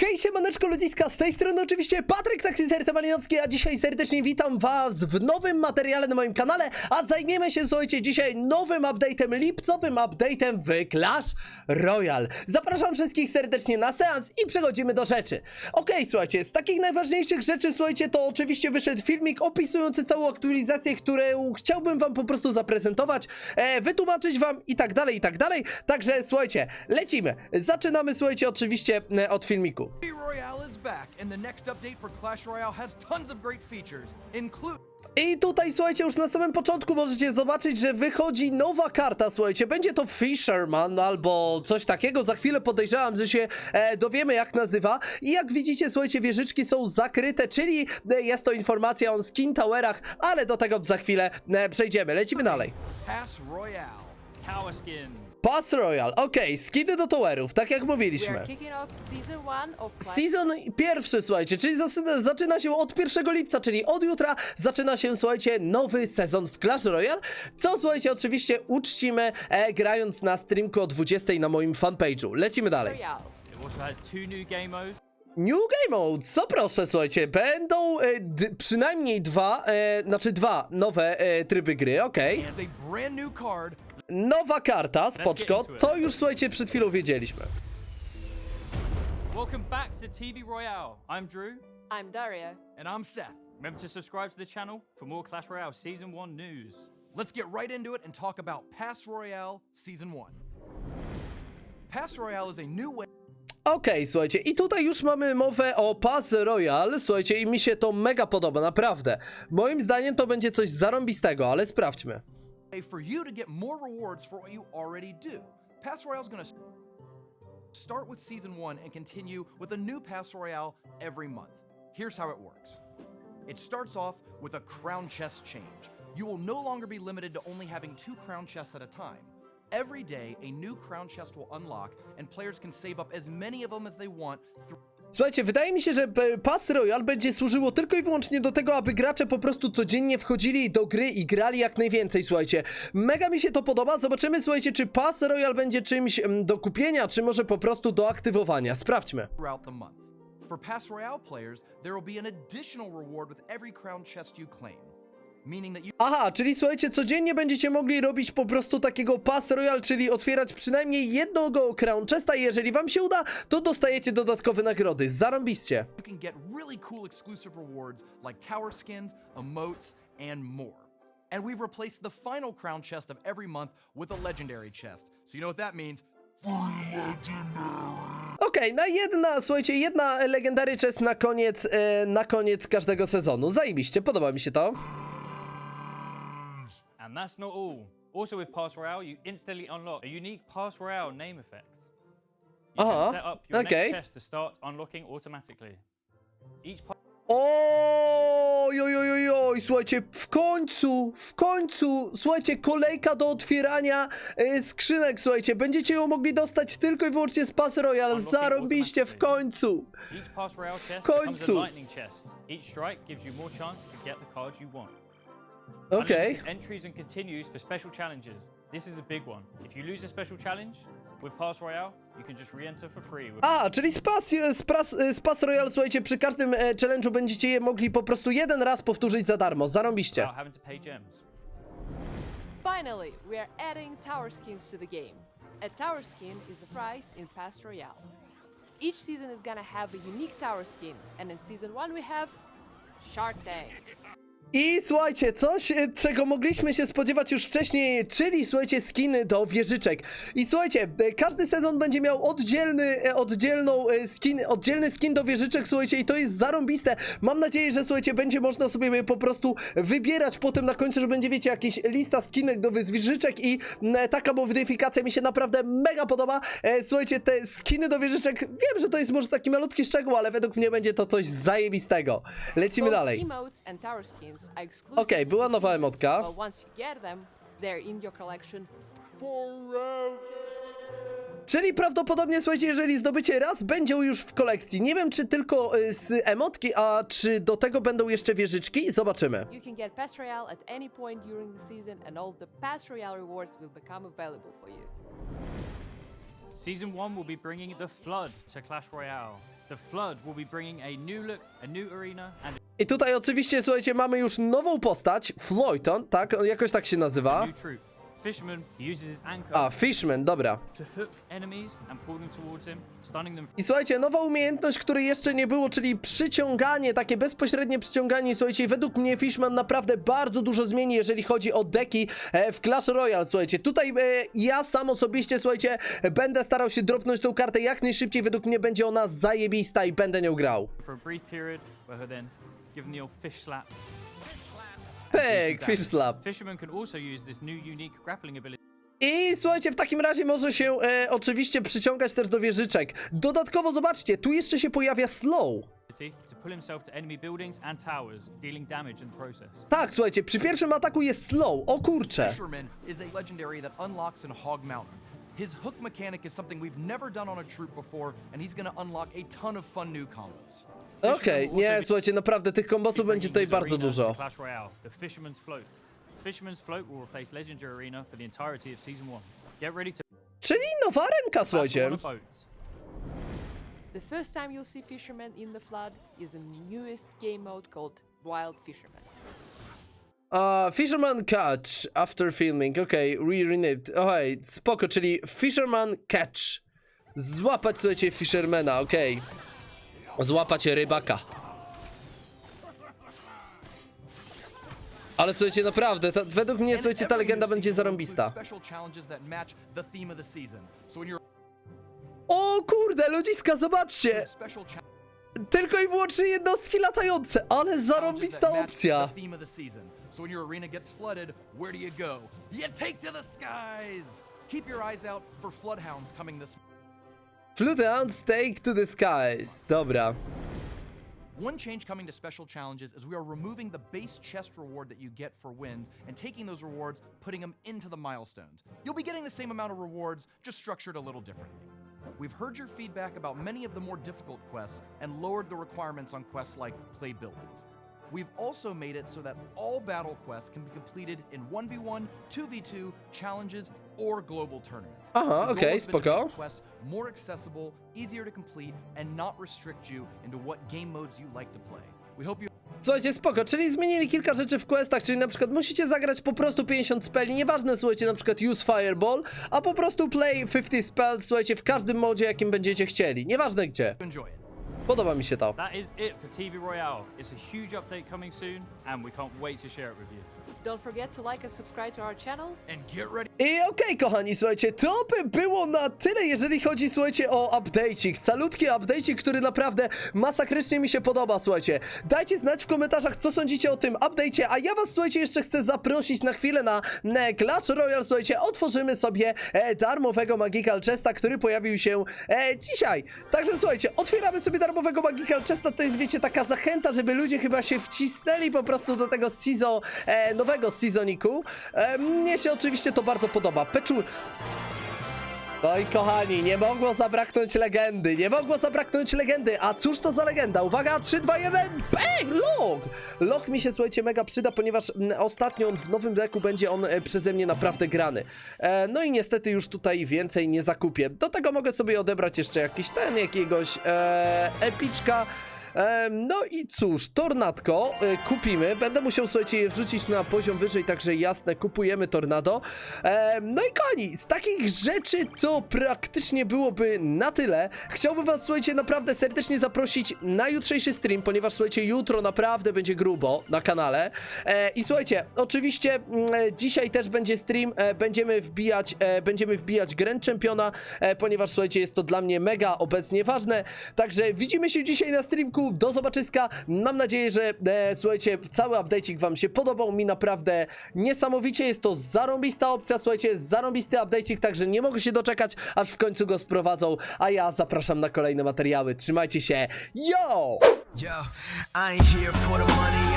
Hej, siemaneczko ludziska, z tej strony oczywiście Patryk Taksizer Malinowski, a dzisiaj serdecznie witam was w nowym materiale na moim kanale, a zajmiemy się, słuchajcie, dzisiaj nowym update'em, lipcowym update'em w Clash Royale. Zapraszam wszystkich serdecznie na seans i przechodzimy do rzeczy. Okej, słuchajcie, z takich najważniejszych rzeczy, słuchajcie, to oczywiście wyszedł filmik opisujący całą aktualizację, którą chciałbym wam po prostu zaprezentować, e, wytłumaczyć wam i tak dalej, i tak dalej, także słuchajcie, lecimy. Zaczynamy, słuchajcie, oczywiście e, od filmiku. City Royale is back, and the next update for Clash Royale has tons of great features, including I tutaj, słuchajcie, już na samym początku możecie zobaczyć, że wychodzi nowa karta, słuchajcie, będzie to Fisherman albo coś takiego, za chwilę podejrzewam, że się e, dowiemy jak nazywa i jak widzicie, słuchajcie, wieżyczki są zakryte, czyli e, jest to informacja o skin towerach, ale do tego za chwilę e, przejdziemy, lecimy dalej. Pass Royale. Pass Royal, okej, skiny do towerów, tak jak mówiliśmy. season pierwszy, słuchajcie, czyli zaczyna, się od 1 lipca, czyli od jutra zaczyna się, słuchajcie, nowy sezon w Clash Royale, co, słuchajcie, oczywiście uczcimy e, grając na streamku o 20 na moim fanpage'u. Lecimy dalej. New game Mode, co proszę, słuchajcie, będą e, d- przynajmniej dwa, e, znaczy dwa nowe e, tryby gry, okej. It's Nowa karta, spoczko, to już, słuchajcie, przed chwilą wiedzieliśmy. Welcome back to TV Royale. I'm Drew. I'm Daria. And I'm Seth. Remember to subscribe to the channel for more Clash Royale Season 1 news. Let's get right into it and talk about Pass Royale Season 1. Pass Royale is a new way Okej, słuchajcie, i tutaj już mamy mowę o Pass Royal, słuchajcie, i mi się to mega podoba, naprawdę. Moim zdaniem to będzie coś zarąbistego, ale sprawdźmy. For you to get more rewards for what you already do. Pass Royale is going to start with Season 1 and continue with a new Pass Royale every month. Here's how it works it starts off with a crown chest change. You will no longer be limited to only having two crown chests at a time. Every day, a new crown chest will unlock, and players can save up as many of them as they want through. Słuchajcie, wydaje mi się, że Pass Royal będzie służyło tylko i wyłącznie do tego, aby gracze po prostu codziennie wchodzili do gry i grali jak najwięcej, słuchajcie. Mega mi się to podoba, zobaczymy, słuchajcie, czy Pass Royal będzie czymś em, do kupienia, czy może po prostu do aktywowania. Sprawdźmy. For Pass Royale players, there will be an additional reward with every crown chest you claim, Aha, czyli słuchajcie, codziennie będziecie mogli robić po prostu takiego Pass Royal, czyli otwierać przynajmniej jednego Crown Chesta i jeżeli wam się uda, to dostajecie dodatkowe nagrody. Zarąbiście. and we've replaced the final crown chest of every month with a legendary chest. So you know what that means? Okej, na jedna, słuchajcie, jedna Legendary Chest na koniec, e, na koniec każdego sezonu. Zajebiście, podoba mi się to. And that's not all. Also, with Pass Royale, you instantly unlock a unique Pass Royale name effect. You Uh-huh. can set up your Okay. next chest to start unlocking automatically. Each pa- Oj, oj, oj, oj, oj, słuchajcie, w końcu, w końcu, słuchajcie, kolejka do otwierania e, skrzynek, słuchajcie, będziecie ją mogli dostać tylko i wyłącznie z Pass Royal, Unlocking zarąbiście w końcu. Each Pass chest końcu. becomes a lightning chest. Each strike gives you more chance to get the cards you want. Okej. Unlimited entries and continues for special challenges. This is a big one. If you lose a special challenge with Pass Royale, you can just re-enter for free. With A, czyli z Pass, z, Pass, z Pass Royal, słuchajcie, przy każdym e, challenge'u będziecie je mogli po prostu jeden raz powtórzyć za darmo, zarąbiście. without having to pay gems. Finally, we are adding tower skins to the game. A tower skin is a prize in Pass Royale. Each season is gonna have a unique tower skin, and in season one we have Shark Tank. I słuchajcie, coś, e, czego mogliśmy się spodziewać już wcześniej, czyli słuchajcie, skiny do wieżyczek. I słuchajcie, e, każdy sezon będzie miał oddzielny, e, oddzielną skin, oddzielny skin do wieżyczek, słuchajcie, i to jest zarąbiste. Mam nadzieję, że słuchajcie, będzie można sobie po prostu wybierać potem na końcu, że będzie, wiecie, jakaś lista skinek do wieżyczek i taka modyfikacja mi się naprawdę mega podoba. Słuchajcie, te skiny do wieżyczek, wiem, że to jest może taki malutki szczegół, ale według mnie będzie to coś zajebistego. Lecimy dalej. Okej, była nowa emotka. Czyli prawdopodobnie, słuchajcie, jeżeli zdobycie raz, będzie już w kolekcji. Nie wiem, czy tylko y, z emotki, a czy do tego będą jeszcze wieżyczki? Zobaczymy. You can get Pass Royale at any point during the season, and all the Pass Royale rewards will become available for you. Season 1 will be bringing the Flood to Clash Royale. The Flood will be bringing a new look, a new arena, and I tutaj oczywiście, słuchajcie, mamy już nową postać, Floyton, tak? On jakoś tak się nazywa. A, Fishman, dobra. I słuchajcie, nowa umiejętność, której jeszcze nie było, czyli przyciąganie, takie bezpośrednie przyciąganie. Słuchajcie, według mnie Fishman naprawdę bardzo dużo zmieni, jeżeli chodzi o deki e, w Clash Royale. Słuchajcie, tutaj e, ja sam osobiście, słuchajcie, będę starał się dropnąć tą kartę jak najszybciej. Według mnie będzie ona zajebista i będę nią grał. Them the old fish slap. Pyk, fish slap. Fisherman can also use this new unique grappling ability I słuchajcie, w takim razie może się e, oczywiście przyciągać też do wieżyczek. Dodatkowo zobaczcie, tu jeszcze się pojawia slow. to pull himself to enemy buildings and towers, dealing damage in the process. Tak, słuchajcie, przy pierwszym ataku jest slow. O kurcze. Fisherman is a legendary that unlocks in Hog Mountain. His hook mechanic is something we've never done on a troop before, and he's going to unlock a ton of fun new combos. Okej, nie, słuchajcie, naprawdę tych kombosów będzie tutaj bardzo dużo. to Clash Royale, the Fisherman's Float. Fisherman's Float will replace Legendary Arena for the entirety of Season 1. Get ready to Czyli nowa ręka, słuchajcie. The first time you'll see fishermen in the flood is in the newest game mode called Wild Fisherman. Uh, Fisherman Catch after filming, okej, re-renewed. Okej, spoko, czyli Fisherman Catch. Złapać, słuchajcie, Fishermana, okej. Złapać rybaka. Ale słuchajcie, naprawdę, ta, według mnie, słuchajcie, ta legenda będzie zarąbista. O kurde, ludziska, zobaczcie! Tylko i wyłącznie jednostki latające, ale zarąbista opcja. So when your arena gets flooded, where do you go? You take to the skies. Keep your eyes out for floodhounds coming this Floodhounds take to the skies. Dobra. One change coming to special challenges is we are removing the base chest reward that you get for wins and taking those rewards, putting them into the milestones. You'll be getting the same amount of rewards, just structured a little differently. We've heard your feedback about many of the more difficult quests and lowered the requirements on quests like play buildings. We've also made it so that all battle quests can be completed in 1v1, 2v2, challenges, or global tournaments. Aha, The goal okej, has been to spoko. make quests more accessible, easier to complete, and not restrict you into what game modes you like to play. We hope you Słuchajcie, spoko, czyli zmienili kilka rzeczy w questach, czyli na przykład musicie zagrać po prostu 50 speli, nieważne, słuchajcie, na przykład use fireball, a po prostu play 50 spells, słuchajcie, w każdym modzie, jakim będziecie chcieli, nieważne gdzie. enjoy it. Podoba mi się to. That is it for TV Royale. It's a huge update coming soon, and we can't wait to share it with you. Don't forget to like and subscribe to our channel. And get ready. I okej, kochani, słuchajcie, to by było na tyle, jeżeli chodzi, słuchajcie, o update'ik. Salutki update'ik, który naprawdę masakrycznie mi się podoba, słuchajcie. Dajcie znać w komentarzach, co sądzicie o tym update'cie, a ja was, słuchajcie, jeszcze chcę zaprosić na chwilę na, na Clash Royale, słuchajcie, otworzymy sobie e, darmowego Magical Chesta, który pojawił się e, dzisiaj. Także, słuchajcie, otwieramy sobie darmowego Magical Chesta, to jest, wiecie, taka zachęta, żeby ludzie chyba się wcisnęli po prostu do tego season, e, nowego sezoniku. E, mnie się oczywiście to bardzo podoba. Peczu... No i kochani, nie mogło zabraknąć legendy, nie mogło zabraknąć legendy, a cóż to za legenda? Uwaga, 3, 2, 1, bang, log! Log mi się, słuchajcie, mega przyda, ponieważ mm, ostatnio on w nowym deku będzie on e, przeze mnie naprawdę grany. E, no i niestety już tutaj więcej nie zakupię. Do tego mogę sobie odebrać jeszcze jakiś ten, jakiegoś e, epiczka, no i cóż, tornadko e, kupimy. Będę musiał, słuchajcie, je wrzucić na poziom wyżej, także jasne, kupujemy tornado. No i koni, z takich rzeczy to praktycznie byłoby na tyle. Chciałbym was, słuchajcie, naprawdę serdecznie zaprosić na jutrzejszy stream, ponieważ, słuchajcie, jutro naprawdę będzie grubo na kanale. E, I słuchajcie, oczywiście mm, e, dzisiaj też będzie stream, będziemy wbijać, będziemy wbijać Grand Championa, ponieważ, słuchajcie, jest to dla mnie mega obecnie ważne. Także widzimy się dzisiaj na streamku, do zobaczyska. Mam nadzieję, że, e, słuchajcie, cały update'ik wam się podobał, mi naprawdę niesamowicie, jest to zarąbista opcja, słuchajcie, zarąbisty update'ik, także nie mogę się doczekać, aż w końcu go sprowadzą, a ja zapraszam na kolejne materiały. Trzymajcie się, yo! Yo, here for the money,